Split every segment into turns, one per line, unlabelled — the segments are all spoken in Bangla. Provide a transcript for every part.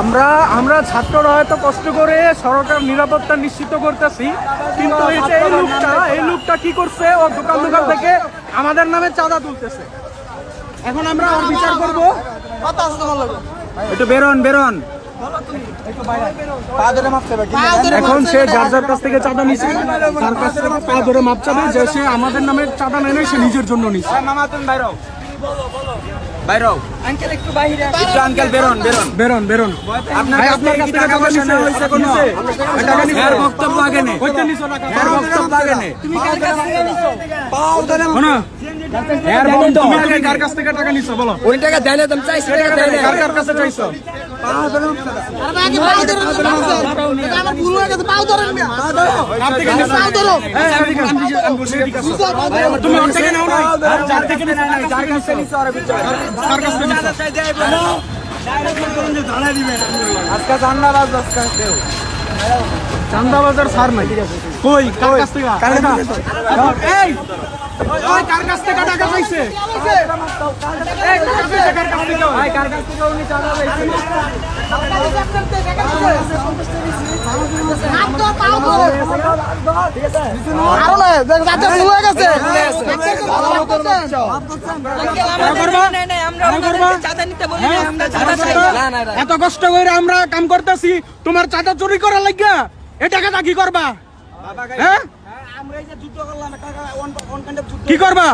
আমরা আমরা ছাত্ররা হয়তো কষ্ট করে সরকার নিরাপত্তা নিশ্চিত করতেছি, কিন্তু এই যে এই লোকটা এই লোকটা কি করছে? ও দোকান দোকান থেকে আমাদের নামে চাঁদা তুলতেছে। এখন আমরা ওর বিচার করব। একটু বেরোন বেরোন। এখন সে যার যার কাছ থেকে চাঁদা নিছে, তার কাছ থেকে পা ধরে মাপ চাবে যে সে আমাদের নামে চাঁদা নেয় সে নিজের জন্য নিছে।
বাইরও।
আঙ্কেল একটু বাইরে
একটু আঙ্কেল বেরোন বেরোন।
বেরোন বেরোন।
আপনার
ভাই, আপনার কাছ থেকে
টাকা পয়সা
নিছে?
নেওয়া হয়েছে কোনো
টাকা নিছে?
এর বক্তব্য আগে নে।
কইতে নিছো টাকা?
এর বক্তব্য আগে নে।
তুমি কার কাছ থেকে নিছো?
শোনো, এর বক্তব্য তুমি কার কাছ থেকে টাকা নিছো বলো?
ওই টাকা দেয় তুমি চাইছি টাকা দেয়
কার কার কাছে চাইছো?
হয়ে
আজকে জান্না আজকে দেও
চান্দাবাজার সার নাই। কই? কার কাছ থেকে? এই! ওই, ওই কার কাছ থেকে টাকা চাইছে? এই, কার কাছ থেকে, কার কাছ থেকে? ওই?
ভাই কার কাছ থেকে উনি টাকা পেয়েছে
হাত ধর পাও ধরো আরও না দেখ যাচ্ছে ভুল গেছে
আঙ্কেল আমাদের নাই নাই আমরা আপনাদেরকে চাঁদা নিতে বলি না আমরা চাঁদা চাই। না।
এত কষ্ট করে আমরা কাম করতেছি তোমার চাঁদা চুরি করার লাগিয়া এই টাকাটা কি করবা? হ্যাঁ? কি করবা?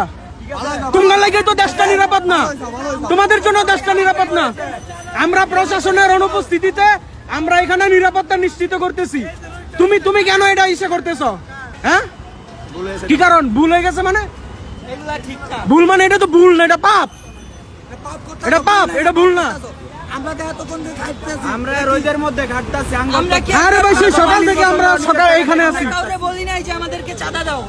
তোমার লাগে তো দেশটা নিরাপদ না। তোমাদের জন্য দেশটা নিরাপদ না। আমরা প্রশাসনের অনুপস্থিতিতে আমরা এখানে নিরাপত্তা নিশ্চিত করতেছি। তুমি তুমি কেন এটা ইসে করতেছ? হ্যাঁ? কি কারণ? ভুল হয়ে গেছে মানে? ভুল মানে এটা তো ভুল না এটা পাপ। এটা পাপ এটা ভুল না
আমরা রোজের মধ্যে ঘাটতাছি
আমরা কি
আরে ভাই সেই সকাল থেকে আমরা সকাল এখানে আছি।
আমরা কাউরে বলি নাই যে আমাদেরকে চাঁদা দাও।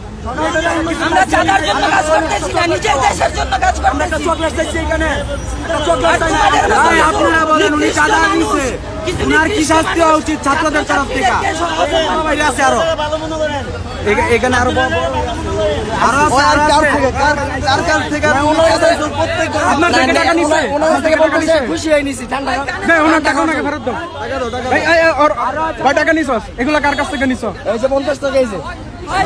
আমরা চাঁদার জন্য কাজ করতেছি না নিজের দেশের জন্য কাজ করতেছি।
চকলেট চাইছি এখানে।
আর তোমাদের মতো
ভাই আপনারা বলেন উনি
নির্দিষ্ট
চাঁদা
মানুষ,
নিছে
কিছু
উনার কি
নির্দিষ্ট
শাস্তি হওয়া
মানুষ,
উচিত ছাত্রদের তরফ থেকে? বাইরে আছে আরও। এখা- এখানে আরও আরও আছে।
আর
আরও
কার
আছে।
থেকে কার কার কার থেকে
আপনার থেকে টাকা নিছে।
ওনার থেকে বলতেছে খুশি হয়ে নিছি। ঠান্ডা
ওনার টাকা ওনাকে ফেরত দাও। এই, এই, এই, ওর কয় টাকা নিছস এগুলা কার কাছ থেকে নিছ?
এই যে 50 টাকা
ভাই,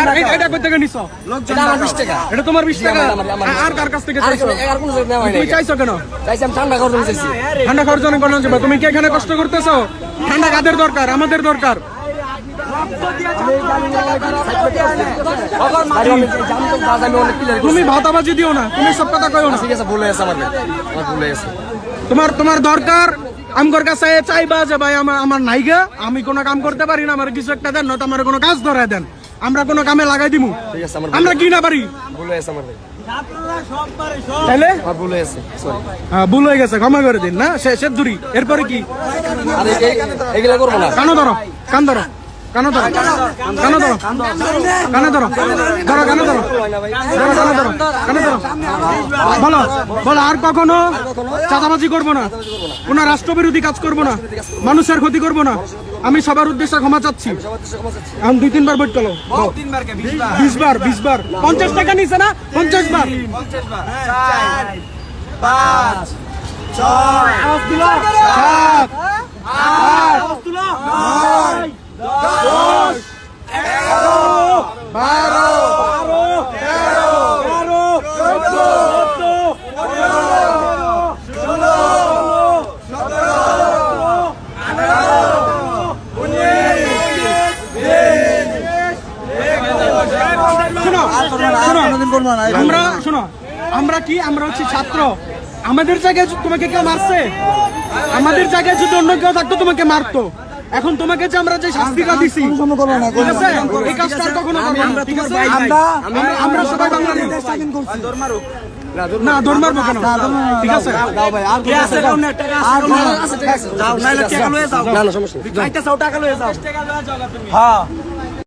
আর এই- এটা কই থেকে নিছ?
লোকজন
এটা আমার 20 টাকা।
এটা তোমার 20 টাকা।
আমার- আমার-
আর- আর কার কাছ থেকে
আর
চাইছো?
আর কোন জায়গা নেওয়া
তুমি
নাই
চাইছো কেন?
চাইছি আমি ঠান্ডা
ঠান্ডা খাওয়ার জন্য। তুমি কি এখানে কষ্ট করতেছো? ঠান্ডা কাদের দরকার? আমাদের দরকার। তুমি ভাতাবাজি দিও না তুমি সব কথা কইও না।
ঠিক আছে ভুল হয়েছে আমার আমার ভুল হয়েছে
তোমার তোমার দরকার আমগর কাছে চাইবা যে ভাই আমার আমার নাইগা আমি কোনো কাম করতে পারি না আমার কিছু একটা দেন নয়তো আমার কোনো কাজ ধরায় দেন। আমরা কোনো কামে লাগাই দিমু।
আমার
কি না পারি।
ভুল হয়েছে আমার ভাই ভুল হয়েছে
হ্যাঁ, ভুল হয়ে গেছে ক্ষমা করে দিন না? সে দূরি। এরপরে কি?
আরে এগুলা করব না।
কানো ধরো কান ধরো। কানো ধরো কানো ধরো কানে ধরো ধরো কানে ধরো ধরো কানে ধরো কানে ধরো। বলো বলো আর কখনো চাঁদাবাজি করব না? কোনো রাষ্ট্রবিরোধী কাজ করব না? মানুষের ক্ষতি করব না? আমি সবার উদ্দেশ্যে ক্ষমা চাচ্ছি। এখন দুই তিনবার বইট করো
বিশ বার
বিশ বার। পঞ্চাশ টাকা নিছে না? পঞ্চাশ বার। আমরা, শোনো, আমরা কি? আমরা হচ্ছে ছাত্র। আমাদের জায়গায় তোমাকে কেউ মারছে? আমাদের জায়গায় যদি অন্য কেউ থাকতো, তোমাকে মারতো। এখন তোমাকে যে আমরা যে শাস্তিটা দিছি ঠিক আছে এই কাজটা আর কখনো করব না ঠিক আছে আমরা আমরা সবাই বাঙালি না দৌড় মারবো কেন ঠিক আছে
কে আছে কাউনে টাকা আছে কাউনে? যাও নাইলে টাকা লয়ে যাও
না না সমস্যা নেই।
খাইতে চাও টাকা লয়ে যাও হ্যাঁ